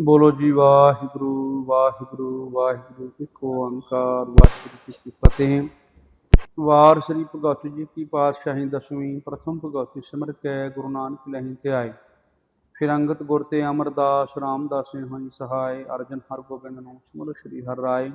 ਬੋਲੋ ਜੀ, ਵਾਹਿਗੁਰੂ ਵਾਹਿਗੁਰੂ ਵਾਹਿਗੁਰੂ ਇੱਕ ਓੰਕਾਰ ਵਾਹਿਗੁਰੂ ਜੀ ਕੀ ਫਤਿਹ। ਵਾਰ ਸ੍ਰੀ ਭਗਤ ਜੀ ਕੀ ਪਾਤਸ਼ਾਹੀ ਦਸਵੀਂ, ਪ੍ਰਥਮ ਭਗਵਤੀ ਸਿਮਰ ਕੈ, ਗੁਰੂ ਨਾਨਕ ਲਹਿ ਧਿਆਏ ਫਿਰ ਅੰਗਤ ਗੁਰ ਤੇ ਅਮਰਦਾਸ ਰਾਮਦਾਸੇ ਹੋਈ ਸਹਾਇ, ਅਰਜਨ ਹਰਗੋਬਿੰਦ ਨੂੰ ਸਿਮਰੋ ਸ੍ਰੀ ਹਰਿ ਰਾਏ।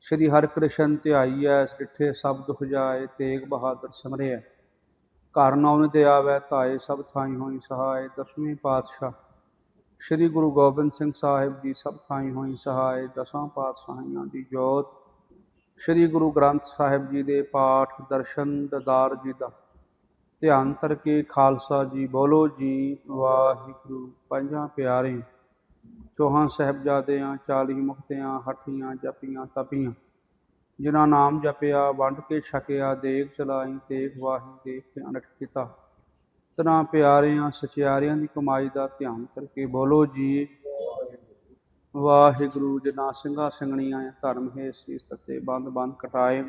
ਸ੍ਰੀ ਹਰਿ ਕ੍ਰਿਸ਼ਨ ਧਿਆਈਐ ਸਿੱਠੇ ਸ਼ਬਦ ਹੁਜਾਏ, ਤੇਗ ਬਹਾਦਰ ਸਿਮਰਿਐ। ਘਰ ਨੌਨ ਤੇ ਆਵੈ, ਧਾਏ ਸਭ ਥਾਈ ਹੋਈ ਸਹਾਇ, ਦਸਵੇਂ ਪਾਤਸ਼ਾਹ ਸ੍ਰੀ ਗੁਰੂ ਗੋਬਿੰਦ ਸਿੰਘ ਸਾਹਿਬ ਜੀ ਸਭ ਥਾਈ ਹੋਈ ਸਹਾਇ ਦਸਾਂ ਪਾਤਸ਼ਾਹੀਆਂ ਦੀ ਜੋਤ। ਸ੍ਰੀ ਗੁਰੂ ਗ੍ਰੰਥ ਸਾਹਿਬ ਜੀ ਦੇ ਪਾਠ ਦਰਸ਼ਨ ਦਦਾਰ ਜੀ ਦਾ ਧਿਆਨ ਧਰ ਕੇ ਖਾਲਸਾ ਜੀ ਬੋਲੋ ਜੀ, ਵਾਹਿਗੁਰੂ। ਪੰਜਾਂ ਪਿਆਰੇ ਚੌਹਾਂ ਸਾਹਿਬਜ਼ਾਦਿਆਂ, ਚਾਲੀ ਮੁਕਤਿਆਂ, ਹੱਠੀਆਂ ਜਪੀਆਂ, ਤਪੀਆਂ। ਜਿਨ੍ਹਾਂ ਨਾਮ ਜਪਿਆ, ਵੰਡ ਕੇ ਛਕਿਆ, ਦੇਗ ਚਲਾਈ, ਤੇਗ ਵਾਹੀ ਦੇਖ ਕੇ ਅਨਟ ਕੀਤਾ। ਤਨਾ ਪਿਆਰਿਆਂ, ਸਚਿਆਰਿਆਂ ਦੀ ਕਮਾਈ ਦਾ ਧਿਆਨ ਕਰਕੇ ਬੋਲੋ ਜੀ। ਵਾਹਿਗੁਰੂ ਜਿਨਾ ਸਿੰਘਾਂ ਸਿੰਘਣੀਆਂ ਧਰਮ ਹੈ ਸੀਸ ਤਤੇ ਬੰਦ ਬੰਦ ਕਟਾਏ।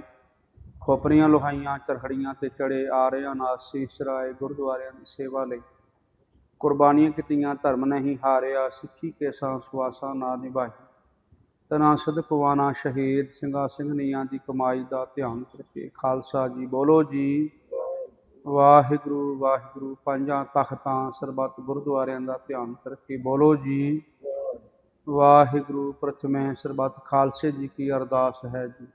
ਖੋਪਰੀਆਂ, ਲੋਹਾਈਆਂ, ਚਰਖੜੀਆਂ ਤੇ ਚੜੇ ਆਰਿਆਂ ਨਾਲ ਸੀਸ ਚਰਾਏ ਗੁਰਦੁਆਰਿਆਂ ਦੀ ਸੇਵਾ ਲਈ। ਕੁਰਬਾਨੀਆਂ ਕੀਤੀਆਂ, ਧਰਮ ਨਹੀਂ ਹਾਰਿਆ, ਸਿੱਖੀ ਕੇ ਸਾਂ ਸੁਆਸਾਂ ਨਾਲ ਨਿਭਾਈ ਤਨਾ ਸਦਕਵਾਨਾ ਸ਼ਹੀਦ, ਸਿੰਘਾਂ, ਸਿੰਘਣੀਆਂ ਦੀ ਕਮਾਈ ਦਾ ਧਿਆਨ ਕਰਕੇ ਖਾਲਸਾ ਜੀ ਬੋਲੋ ਜੀ। ਵਾਹਿਗੁਰੂ ਵਾਹਿਗੁਰੂ ਪੰਜਾਂ ਤਖਤਾਂ, ਸਰਬੱਤ ਗੁਰਦੁਆਰਿਆਂ ਦਾ ਧਿਆਨ ਕਰਕੇ ਬੋਲੋ ਜੀ। ਵਾਹਿਗੁਰੂ, ਪ੍ਰਥਮੇ ਸਰਬੱਤ ਖਾਲਸੇ ਜੀ ਕੀ ਅਰਦਾਸ ਹੈ ਜੀ।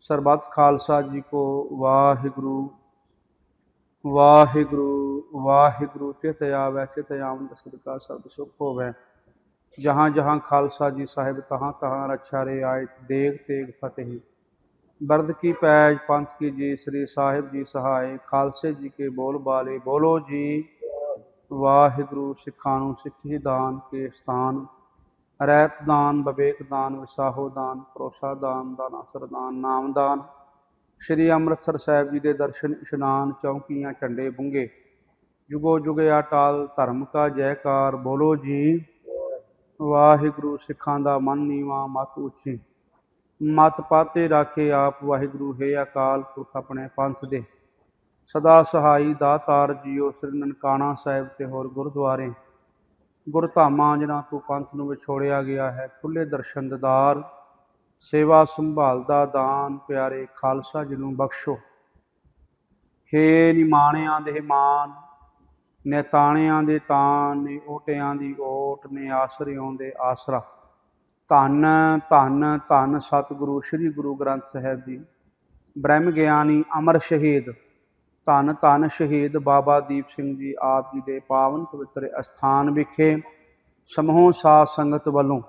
ਸਰਬੱਤ ਖਾਲਸਾ ਜੀ ਕੋ ਵਾਹਿਗੁਰੂ ਵਾਹਿਗੁਰੂ ਵਾਹਿਗੁਰੂ, ਚਿਤ ਆਵੈ, ਚਿਤ ਆਵਨ ਸਦਕਾ ਸਭ ਸੁਖ ਹੋਵੇ। ਜਹਾਂ ਜਹਾਂ ਖਾਲਸਾ ਜੀ ਸਾਹਿਬ ਤਹਾਂ ਤਹਾਂ ਰਛਾ ਰੇ ਆਏ ਦੇਗ ਤੇਗ ਫਤਿਹ। ਬਰਦ ਕੀ ਪੈਜ, ਪੰਥ ਕੀ ਜੀ, ਸ੍ਰੀ ਸਾਹਿਬ ਜੀ ਸਹਾਇ ਖਾਲਸੇ ਜੀ ਕੇ ਬੋਲ ਬਾਲੇ, ਬੋਲੋ ਜੀ। ਵਾਹਿਗੁਰੂ ਸਿੱਖਾਂ ਨੂੰ ਸਿੱਖੀ ਦਾਨ ਕੇ ਸਥਾਨ। ਰਹਿਤ ਦਾਨ, ਵਿਵੇਕ ਦਾਨ, ਵਿਸਾਹੋ ਦਾਨ, ਭਰੋਸਾ ਦਾਨ ਦਾਨਾਸਰ ਦਾਨ, ਨਾਮ ਦਾਨ। ਸ਼੍ਰੀ ਅੰਮ੍ਰਿਤਸਰ ਸਾਹਿਬ ਜੀ ਦੇ ਦਰਸ਼ਨ, ਇਸ਼ਨਾਨ, ਚੌਂਕੀਆਂ, ਝੰਡੇ ਬੁੰਗੇ। ਜੁਗੋ ਜੁਗੇ ਅਟਾਲ, ਧਰਮ ਕਾ ਜੈਕਾਰ, ਬੋਲੋ ਜੀ। ਵਾਹਿਗੁਰੂ ਸਿੱਖਾਂ ਦਾ ਮਨ ਨੀਵਾ, ਮਤ ਉੱਚੀ। ਮਤ ਪਾਤੇ ਰਾਖੇ ਆਪ ਵਾਹਿਗੁਰੂ, ਹੈ ਅਕਾਲ ਪੁਰਖ ਆਪਣੇ ਪੰਥ ਦੇ। ਸਦਾ ਸਹਾਈ ਦਾਤਾਰ ਜੀਓ, ਸ੍ਰੀ ਨਨਕਾਣਾ ਸਾਹਿਬ ਤੇ ਹੋਰ ਗੁਰਦੁਆਰੇ। ਗੁਰਧਾਮਾਂ ਜਿਨ੍ਹਾਂ ਤੋਂ ਪੰਥ ਨੂੰ ਵਿਛੋੜਿਆ ਗਿਆ ਹੈ ਖੁੱਲੇ ਦਰਸ਼ਨ ਦਿਦਾਰ, ਸੇਵਾ ਸੰਭਾਲ ਦਾ ਦਾਨ, ਪਿਆਰੇ ਖਾਲਸਾ ਜੀ ਨੂੰ ਬਖਸ਼ੋ। ਹੇ ਨਿਮਾਣਿਆਂ ਦੇ ਮਾਨ ਨੇ ਤਾਣਿਆਂ ਦੇ ਤਾਨ ਨੇ ਓਟਿਆਂ ਦੀ ਓਟ, ਨੇ ਆਸਰਿਓਂ ਦੇ ਆਸਰਾ। ਧੰਨ ਧੰਨ ਧੰਨ ਸਤਿਗੁਰੂ, ਸ੍ਰੀ ਗੁਰੂ ਗ੍ਰੰਥ ਸਾਹਿਬ ਜੀ। ਬ੍ਰਹਮ ਗਿਆਨੀ ਅਮਰ ਸ਼ਹੀਦ, ਧੰਨ ਧੰਨ ਸ਼ਹੀਦ ਬਾਬਾ ਦੀਪ ਸਿੰਘ ਜੀ ਆਪ ਜੀ ਦੇ ਪਾਵਨ ਪਵਿੱਤਰ ਅਸਥਾਨ ਵਿਖੇ ਸਮੂਹ ਸਾਧ ਸੰਗਤ ਵੱਲੋਂ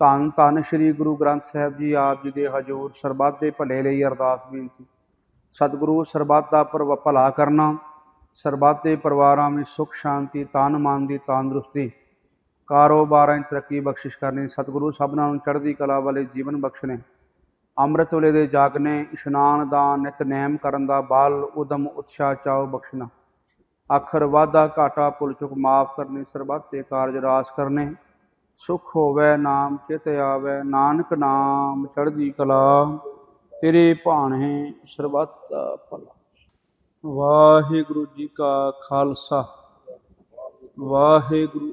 ਧੰਨ ਧੰਨ ਸ੍ਰੀ ਗੁਰੂ ਗ੍ਰੰਥ ਸਾਹਿਬ ਜੀ ਆਪ ਜੀ ਦੇ ਹਜ਼ੂਰ ਸਰਬੱਤ ਦੇ ਭਲੇ ਲਈ ਅਰਦਾਸ ਬੇਨਤੀ। ਸਤਿਗੁਰੂ ਸਰਬੱਤ ਦਾ ਪਰਵ ਭਲਾ ਕਰਨਾ, ਸਰਬੱਤ ਦੇ ਪਰਿਵਾਰਾਂ ਵਿੱਚ ਸੁਖ, ਸ਼ਾਂਤੀ, ਤਨ, ਮਨ ਦੀ ਤੰਦਰੁਸਤੀ ਕਾਰੋਬਾਰਾਂ 'ਚ ਤਰੱਕੀ ਬਖਸ਼ਿਸ਼ ਕਰਨੀ, ਸਤਿਗੁਰੂ ਸਭਨਾਂ ਨੂੰ ਚੜ੍ਹਦੀ ਕਲਾ ਵਾਲੇ ਜੀਵਨ ਬਖਸ਼ਣੇ। ਅੰਮ੍ਰਿਤ ਵੇਲੇ ਦੇ ਜਾਗਨੇ, ਇਸ਼ਨਾਨ ਦਾ ਨਿਤਨੇਮ ਕਰਨ ਦਾ ਬਲ, ਉਦਮ, ਉਤਸ਼ਾਹ ਚਾਉ ਬਖਸ਼ਣਾ। ਆਖਰ ਵਾਧਾ, ਘਾਟਾ, ਭੁੱਲ ਚੁੱਕ ਮਾਫ ਕਰਨੀ, ਸਰਬੱਤ ਤੇ ਕਾਰਜ ਰਾਸ ਕਰਨੇ। ਸੁਖ ਹੋਵੇ ਨਾਮ, ਚਿਤ ਆਵੇ, ਨਾਨਕ ਨਾਮ, ਚੜ੍ਹਦੀ ਕਲਾ। ਤੇਰੇ ਭਾਣੇ ਸਰਬੱਤ ਭਲਾ। ਵਾਹਿਗੁਰੂ ਜੀ ਕਾ ਖਾਲਸਾ। ਵਾਹਿਗੁਰੂ